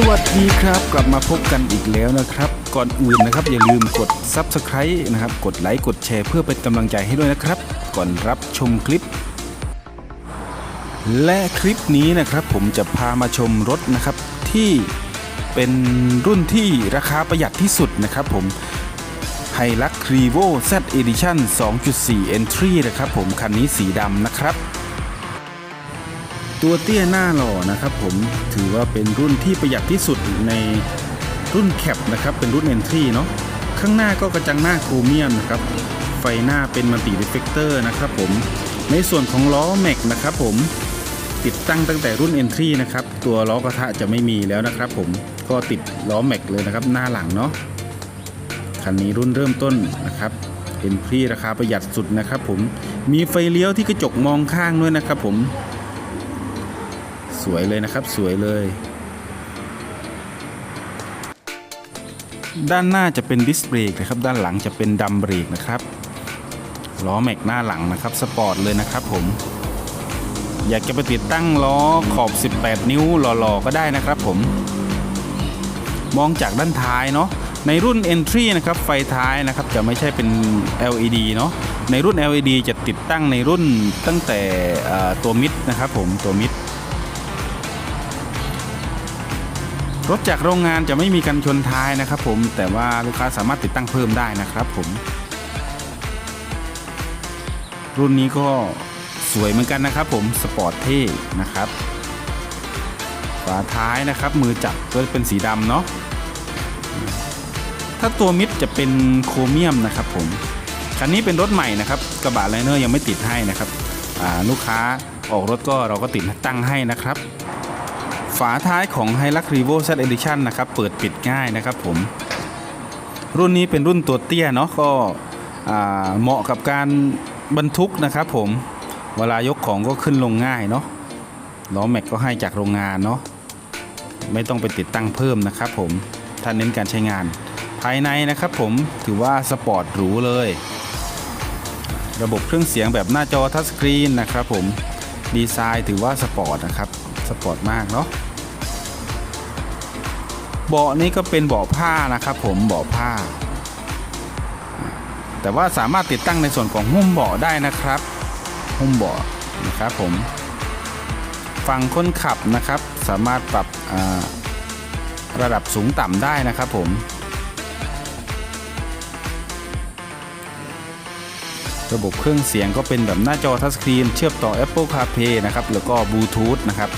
สวัสดีครับ กลับมาพบกันอีกแล้วนะครับ ก่อนอื่นนะครับ อย่าลืมกด Subscribe นะครับ กดไลค์กดแชร์เพื่อเป็นกำลังใจให้ด้วยนะครับ ก่อนรับชมคลิป และคลิปนี้นะครับ ผมจะพามาชมรถนะครับ ที่เป็นรุ่นที่ราคาประหยัดที่สุดนะครับผมไฮลักครีโว Z Edition 2.4 Entry นะครับผมคันนี้สีดำนะครับ ตัวเตี้ยหน้าหล่อนะครับผมถือว่าเป็นรุ่นที่ประหยัดที่สุดในรุ่นแคปนะครับเป็นรุ่น Entry เนาะข้างหน้าก็กระจังหน้าโครเมียมนะครับไฟหน้าเป็นมัลติรีเฟกเตอร์นะครับผมในส่วนของล้อแม็กนะครับผมติดตั้งตั้งแต่รุ่น Entry นะครับตัวล้อกระทะจะไม่มีแล้วนะครับผมก็ติดล้อแม็กเลยนะครับหน้าหลังเนาะคันนี้รุ่นเริ่มต้นนะครับเป็นพรีราคาประหยัดสุดนะครับผมมีไฟเลี้ยวที่กระจกมองข้างด้วยนะครับผม สวยเลยนะครับ สวยเลย ด้านหน้าจะเป็นดิสเบรกนะครับ ด้านหลังจะเป็นดัมเบรกนะครับล้อแม็กหน้าหลังนะครับ สปอร์ตเลยนะครับผม อยากจะไปติดตั้งล้อขอบ 18 นิ้วหล่อๆ ก็ได้นะครับผม มองจากด้านท้ายเนาะ ในรุ่น Entry นะครับ ไฟท้ายนะครับจะไม่ใช่เป็น LED เนาะ ในรุ่น LED จะติดตั้งในรุ่นตั้งแต่ตัวมิดนะครับผมตัวมิด รถจากโรงงานจะไม่มีกันชนท้ายนะครับผมแต่ว่าลูกค้าสามารถติดตั้งเพิ่มได้นะครับผม รุ่นนี้ก็สวยเหมือนกันนะครับผมสปอร์ตเท่นะครับฝาท้ายนะครับ มือจับก็เป็นสีดำเนาะถ้าตัวมิดจะเป็นโครเมียมนะครับผมคันนี้เป็นรถใหม่นะครับ กระบะไลเนอร์ยังไม่ติดให้นะครับลูกค้าออกรถก็เราก็ติดตั้งให้นะครับ ฝาท้ายของ h i l u x r e v o Z Edition นะครับเปิดปิดง่ายนะครับผม รุ่นนี้เป็นรุ่นตัวเตี้ยเนาะก็เหมาะกับการบรรทุกนะครับผมเวลายกของก็ขึ้นลงง่ายเนาะล้อแม็กก็ให้จากโรงงานเนาะไม่ต้องไปติดตั้งเพิ่มนะครับผมถ้าเน้นการใช้งาน ภายในนะครับผมถือว่าสปอร์ตหรูเลย ระบบเครื่องเสียงแบบหน้าจอทัชสกรีนนะครับผมดีไซน์ถือว่าสปอร์ตนะครับ สปอร์ตมากเนาะ เบาะนี้ก็เป็นเบาะผ้านะครับผมเบาะผ้า แต่ว่าสามารถติดตั้งในส่วนของหุ้มเบาะได้นะครับ หุ้มเบาะนะครับผมฝั่งคนขับนะครับ สามารถปรับระดับสูงต่ำได้นะครับผมระบบเครื่องเสียงก็เป็นแบบหน้าจอทัชสกรีนเชื่อมต่อ Apple CarPlay นะครับ แล้วก็บลูทูธนะครับ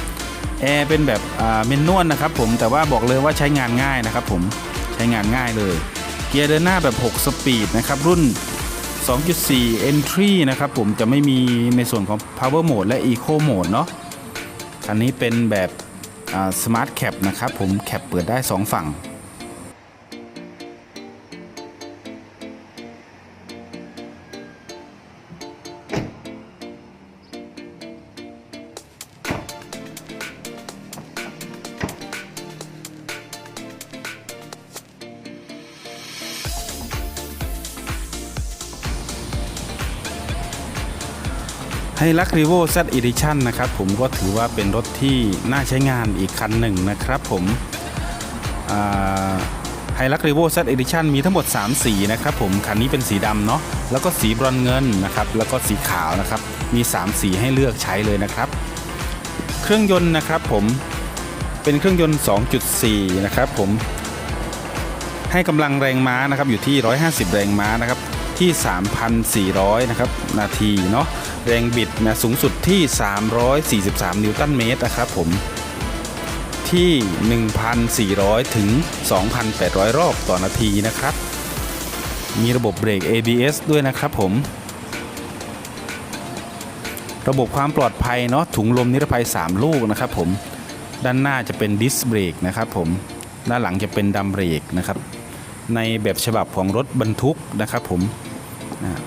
แอร์เป็นแบบเมนนวลนะครับผมแต่ว่าบอกเลยว่าใช้งานง่ายนะครับผมใช้งานง่ายเลย เกียร์เดินหน้าแบบ 6 สปีดนะครับรุ่น 2.4 Entry นะครับผมจะไม่มีในส่วนของ Power Mode และ Eco Mode เนาะคันนี้เป็นแบบ smart cap นะครับผมแคปเปิดได้ 2 ฝั่ง ไฮลักรีโว Z Edition นะครับผมก็ถือว่าเป็นรถที่น่าใช้งานอีกคันหนึ่งนะครับผมไฮลักรีโว Z Edition มีทั้งหมด 3 สีนะครับผมคันนี้เป็นสีดำเนาะแล้วก็สีบรอนเงินนะครับแล้วก็สีขาวนะครับมี 3 สีให้เลือกใช้เลยนะครับ เครื่องยนต์นะครับผมเป็นเครื่องยนต์ 2.4 นะครับผมให้กำลังแรงม้านะครับอยู่ที่ 150 แรงม้านะครับ ที่ 3,400 นะครับ นาทีเนาะแรงบิดนะสูงสุดที่ 343 นิวตันเมตรนะครับผมที่ 1,400 ถึง 2,800 รอบต่อนาทีนะครับ มีระบบเบรก ABS ด้วยนะครับผม ระบบความปลอดภัยเนาะถุงลมนิรภัย 3 ลูกนะครับผม ด้านหน้าจะเป็นดิสเบรกนะครับผม ด้านหลังจะเป็นดัมเบรกนะครับ ในแบบฉบับของรถบรรทุกนะครับผม นะ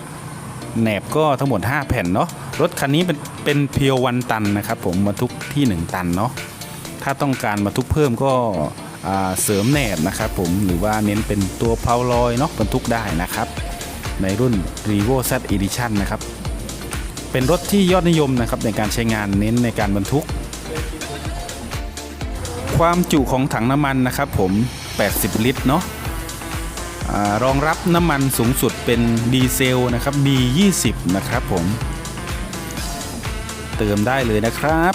แหนบก็ทั้งหมด 5 แผ่นเนาะรถคันนี้เป็นเป็นเพียววันตันนะครับผมบรรทุกที่ 1 ตันเนาะถ้าต้องการบรรทุกเพิ่มก็เสริมแหนบนะครับผมหรือว่าเน้นเป็นตัวเพลาลอยเนาะบรรทุกได้นะครับ ในรุ่น r e v o Z Edition นะครับ เป็นรถที่ยอดนิยมนะครับในการใช้งานเน้นในการบรรทุก ความจุของถังน้ำมันนะครับผม 80 ลิตรเนาะ รองรับน้ำมันสูงสุดเป็นดีเซลนะครับ B20 นะครับผม เติมได้เลยนะครับ